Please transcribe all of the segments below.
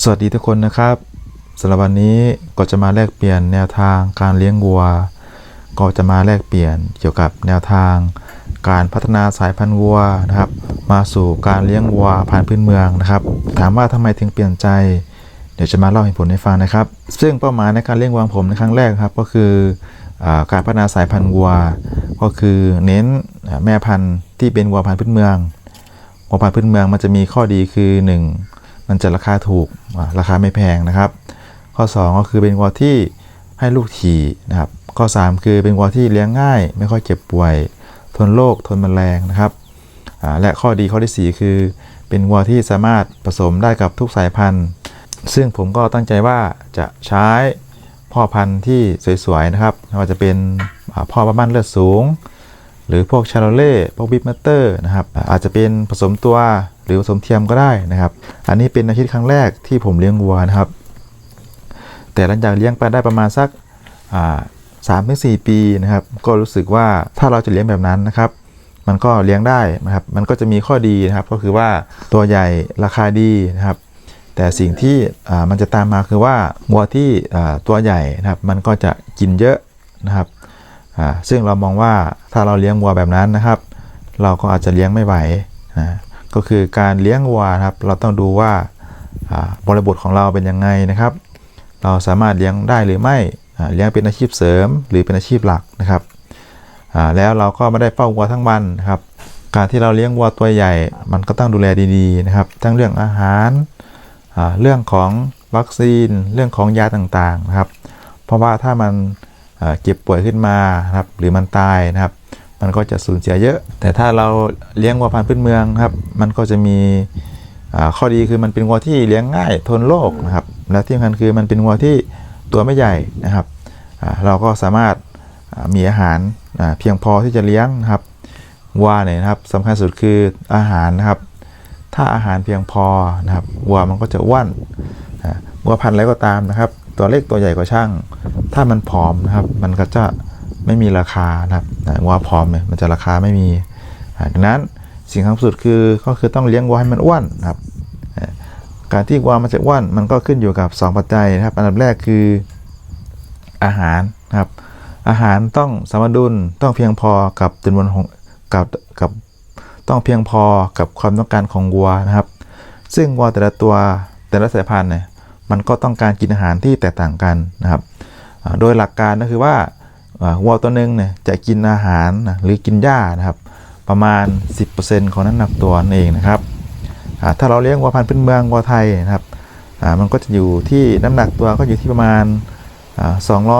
สวัสดีทุกคนนะครับสำหรับวันนี้ก็จะมาแลกเปลี่ยนแนวทางการเลี้ยงวัว ก็จะมาแลกเปลี่ยนเกี่ยวกับแนวทาง การพัฒนาสายพันธุ์วัวนะครับ มาสู่การเลี้ยงวัวผ่านพื้นเมืองนะครับ ถามว่าทำไมถึงเปลี่ยนใจ เดี๋ยวจะมาเล่าเหตุผลให้ฟังนะครับ ซึ่งเป้าหมายในการเลี้ยงวัวของผมในครั้งแรกครับก็คืออการพัฒนาสายพันธุ์วัว ก็คือเน้นแม่พันธุ์ที่เป็นวัวพันธุ์พื้นเมืองวัวพันธุ์พื้นเมืองมันจะมีข้อดีคือ 1 มันจะราคาถูกราคาไม่แพงนะครับ ข้อ 2 ก็คือเป็นวัวที่ให้ลูกถี่นะครับ ข้อ 3 คือเป็นวัวที่เลี้ยงง่าย ไม่ค่อยเจ็บป่วย ทนโรคทนแมลงนะครับและข้อดีข้อที่ 4 คือเป็นวัวที่สามารถผสมได้กับทุกสายพันธุ์ ซึ่งผมก็ตั้งใจว่าจะใช้พ่อพันธุ์ที่สวยๆนะครับไม่ว่าจะเป็นอ่าพ่อบ้านเลือดสูง หรือพวกชาโลเล่พวกบิ๊กมัตเตอร์นะครับอาจจะเป็นผสมตัว หรือผสมเทียมก็ได้นะครับ อันนี้เป็นอาชีพครั้งแรกที่ผมเลี้ยงวัวนะครับ แต่หลังจากเลี้ยงไปได้ประมาณสักสามถึงสี่ปีนะครับ ก็รู้สึกว่าถ้าเราจะเลี้ยงแบบนั้นนะครับ มันก็เลี้ยงได้นะครับ มันก็จะมีข้อดีนะครับ ก็คือว่าตัวใหญ่ราคาดีนะครับ แต่สิ่งที่มันจะตามมาคือว่าวัวที่ตัวใหญ่นะครับ มันก็จะกินเยอะนะครับซึ่งเรามองว่าถ้าเราเลี้ยงวัวแบบนั้นนะครับ เราก็อาจจะเลี้ยงไม่ไหวนะ ก็คือการเลี้ยงวัวครับ เราต้องดูว่าบริบทของเราเป็นยังไงนะครับ เราสามารถเลี้ยงได้หรือไม่เลี้ยงเป็นอาชีพเสริมหรือเป็นอาชีพหลักนะครับแล้วเราก็ไม่ได้เฝ้าวัวทั้งวันนะครับ การที่เราเลี้ยงวัวตัวใหญ่ มันก็ต้องดูแลดีๆนะครับ ทั้งเรื่องอาหารเรื่องของวัคซีน เรื่องของยาต่างๆนะครับ เพราะว่าถ้ามันเจ็บป่วยขึ้นมาครับหรือมันตายนะครับ มันก็จะสูญเสียเยอะ แต่ถ้าเราเลี้ยงวัวพันธุ์พื้นเมืองครับ มันก็จะมีข้อดีคือมันเป็นวัวที่เลี้ยงง่ายทนโรคนะครับ และที่สำคัญคือมันเป็นวัวที่ตัวไม่ใหญ่นะครับ เราก็สามารถมีอาหารเพียงพอที่จะเลี้ยงนะครับวัวเนี่ยนะครับสำคัญสุดคืออาหารนะครับ ถ้าอาหารเพียงพอนะครับวัวมันก็จะว่านวัวพันธุ์อะไรก็ตามนะครับ ตัวเล็กตัวใหญ่ก็ช่าง ถ้ามันผอมนะครับ มันก็จะ ไม่มีราคานะครับอ่าวัวผอมเนี่ยมันจะราคาไม่มีอ่าดังนั้นสิ่งสำคัญสุดคือก็คือต้องเลี้ยงวัวให้มันอ้วนนะครับ การที่วัวมันจะอ้วนมันก็ขึ้นอยู่กับ 2 ปัจจัยนะครับ อันดับแรกคืออาหารนะครับ อาหารต้องสมดุลต้องเพียงพอกับจำนวนของกับกับต้องเพียงพอกับความต้องการของวัวนะครับ ซึ่งวัวแต่ละตัวแต่ละสายพันธุ์เนี่ยมันก็ต้องการกินอาหารที่แตกต่างกันนะครับ โดยหลักการก็คือว่า วัวตัวหนึ่งเนี่ยจะกินอาหารนะหรือกินหญ้านะครับ ประมาณ 10%ของน้ำหนักตัวนั่นเองนะครับถ้าเราเลี้ยงวัวพันธุ์พื้นเมืองวัวไทยนะครับมันก็จะอยู่ที่น้ำหนักตัวก็อยู่ที่ประมาณอ่า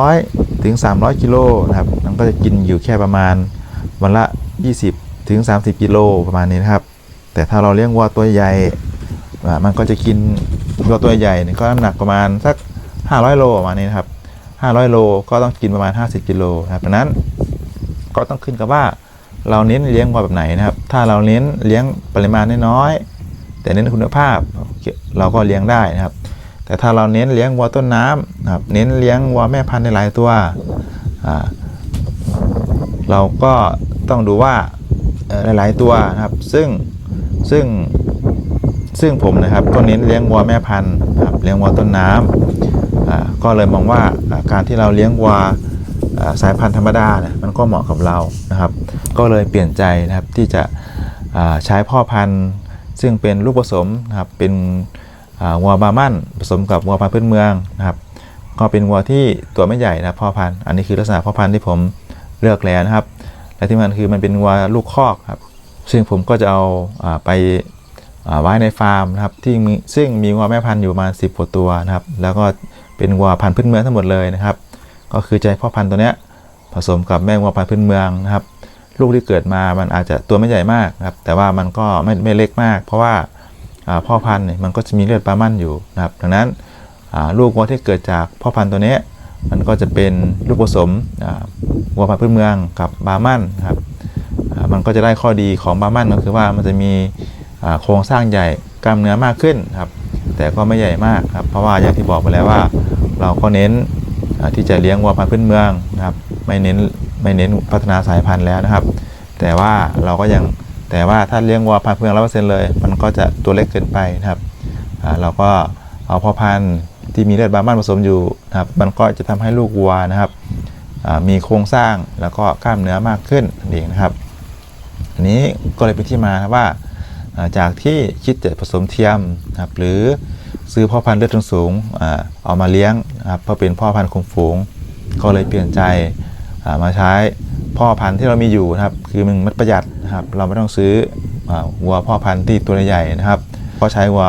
200ถึง300กิโลนะครับมันก็จะกินอยู่แค่ประมาณวันละ 20ถึง30กิโลประมาณนี้นะครับแต่ถ้าเราเลี้ยงวัวตัวใหญ่มันก็จะกินวัวตัวใหญ่เนี่ยก็น้ำหนักประมาณสัก 500 โลประมาณนี้นะครับ 500 โล ก็ต้องกินประมาณ 50 กิโลนะครับดังนั้นก็ต้องขึ้นกับว่าเราเน้นเลี้ยงวัวแบบไหนนะครับ ถ้าเราเน้นเลี้ยงปริมาณน้อยๆแต่เน้นคุณภาพเราก็เลี้ยงได้นะครับ แต่ถ้าเราเน้นเลี้ยงวัวต้นน้ำนะครับ เน้นเลี้ยงวัวแม่พันธุ์ในหลายตัว เราก็ต้องดูว่าหลาย ๆ ตัวนะครับ ซึ่งซึ่งซึ่งผมนะครับก็เน้นเลี้ยงวัวแม่พันธุ์ครับเลี้ยงวัวต้นน้ำอ่า ก็เลยมองว่าการที่เราเลี้ยงวัวสายพันธุ์ธรรมดาเนี่ยมันก็เหมาะกับเรานะครับ ก็เลยเปลี่ยนใจนะครับที่จะใช้พ่อพันธุ์ ซึ่งเป็นลูกผสมนะครับเป็นวัวบามันผสมกับวัวพันธุ์พื้นเมืองนะครับ ก็เป็นวัวที่ตัวไม่ใหญ่นะพ่อพันธุ์อันนี้คือลักษณะพ่อพันธุ์ที่ผมเลือกแล้วนะครับ และที่มันคือมันเป็นวัวลูกคอกครับซึ่งผมก็จะเอาไปไว้ในฟาร์มนะครับที่ซึ่งมีวัวแม่พันธุ์อยู่ประมาณ10กว่าตัวนะครับ แล้วก็ เป็นวัวพันธุ์พื้นเมืองทั้งหมดเลยนะครับ ก็คือใจพ่อพันธุ์ตัวเนี้ยผสมกับแม่วัวพันธุ์พื้นเมืองนะครับ ลูกที่เกิดมามันอาจจะตัวไม่ใหญ่มากครับ แต่ว่ามันก็ไม่ไม่เล็กมาก เพราะว่าพ่อพันธุ์เนี่ยมันก็จะมีเลือดปลามั่นอยู่นะครับ ดังนั้นลูกวัวที่เกิดจากพ่อพันธุ์ตัวนี้มันก็จะเป็นลูกผสมวัวพันธุ์พื้นเมืองกับบามันนครับมันก็จะได้ข้อดีของบามันก็คือว่ามันจะมีโครงสร้างใหญ่กล้ามเนื้อมากขึ้นครับ แต่ก็ไม่ใหญ่มากครับ เพราะว่าอย่างที่บอกไปแล้วว่า เราก็เน้นที่จะเลี้ยงวัวพันธุ์พื้นเมืองนะครับ ไม่เน้นไม่เน้นพัฒนาสายพันธุ์แล้วนะครับ แต่ว่าเราก็ยังแต่ว่าถ้าเลี้ยงวัวพันธุ์เมืองร้อยเปอร์เซ็นต์เลย มันก็จะตัวเล็กเกินไปนะครับเราก็เอาพ่อพันธุ์ที่มีเลือดบาบ้านผสมอยู่นะครับ มันก็จะทำให้ลูกวัวนะครับมีโครงสร้างแล้วก็กล้ามเนื้อมากขึ้นนั่นเองนะครับ อันนี้ก็เลยเป็นที่มาว่าอ่าจากที่คิดจะผสมเทียมนะครับหรือ ซื้อพ่อพันธุ์เลือดสูงๆอ่าเอามาเลี้ยงครับเพื่อเป็นพ่อพันธุ์คงฝูงก็เลยเปลี่ยนใจมาใช้พ่อพันธุ์ที่เรามีอยู่นะครับ คือมันมันประหยัดนะครับ เราไม่ต้องซื้อวัวพ่อพันธุ์ที่ตัวใหญ่ๆนะครับก็ใช้วัว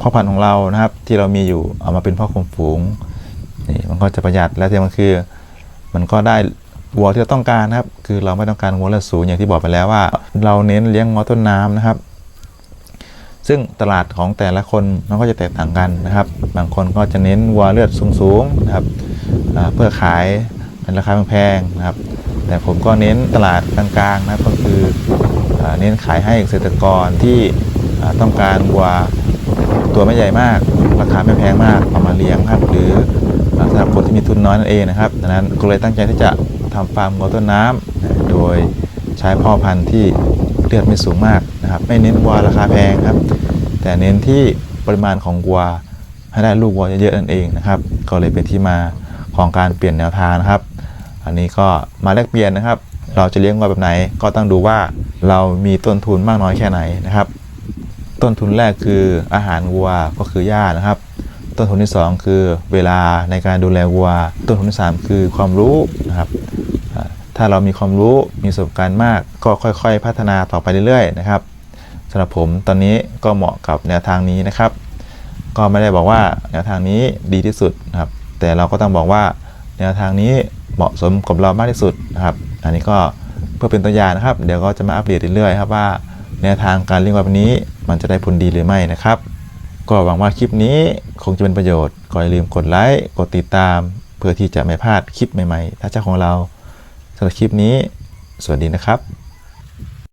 พ่อพันธุ์ของเรานะครับ ที่เรามีอยู่เอามาเป็นพ่อคงฝูงนี่มันก็จะประหยัดและที่มันคือ มันก็ได้วัวที่เราต้องการนะครับ คือเราไม่ต้องการวัวเลือดสูงอย่างที่บอกไปแล้วว่า เราเน้นเลี้ยงงัวต้นน้ำนะครับ ซึ่งตลาดของแต่ละคนมันก็จะแตกต่างกันนะครับ บางคนก็จะเน้นวัวเลือดสูงๆนะครับเพื่อขายในราคาแพงๆนะครับ แต่ผมก็เน้นตลาดกลางๆนะก็คือเน้นขายให้เกษตรกรที่ต้องการวัวตัวไม่ใหญ่มาก ราคาไม่แพงมากเอามาเลี้ยงครับ หรือสำหรับคนที่มีทุนน้อยนั่นเองนะครับดังนั้นก็เลยตั้งใจที่จะทำฟาร์มวัวต้นน้ำโดยใช้พ่อพันธุ์ที่ เลือดไม่สูงมากนะครับไม่เน้นวัวราคาแพงครับ แต่เน้นที่ปริมาณของวัวให้ได้ลูกวัวเยอะๆนั่นเองนะครับ ก็เลยเป็นที่มาของการเปลี่ยนแนวทางนะครับ อันนี้ก็มาแลกเปลี่ยนนะครับ เราจะเลี้ยงวัวแบบไหน ก็ต้องดูว่าเรามีต้นทุนมากน้อยแค่ไหนนะครับ ต้นทุนแรกคืออาหารวัวก็คือหญ้านะครับ ต้นทุนที่สองคือเวลาในการดูแลวัว ต้นทุนที่สามคือความรู้นะครับ ถ้าเรามีความรู้มีประสบการณ์มาก ก็ค่อยๆ พัฒนาต่อไปเรื่อยๆนะครับสำหรับผมตอนนี้ก็เหมาะกับแนวทางนี้นะครับ ก็ไม่ได้บอกว่าแนวทางนี้ดีที่สุดนะครับ แต่เราก็ต้องบอกว่าแนวทางนี้เหมาะสมกับเรามากที่สุดนะครับ อันนี้ก็เพื่อเป็นตัวอย่างนะครับ เดี๋ยวก็จะมาอัปเดตเรื่อยๆครับว่าแนวทางการเลี้ยงวัวแบบนี้มันจะได้ผลดีหรือไม่นะครับ ก็หวังว่าคลิปนี้คงจะเป็นประโยชน์ก็อย่าลืมกดไลค์กดติดตาม เพื่อที่จะไม่พลาดคลิปใหม่ๆ ถ้าเจ้าของเรา สำหรับคลิปนี้ สวัสดีนะครับ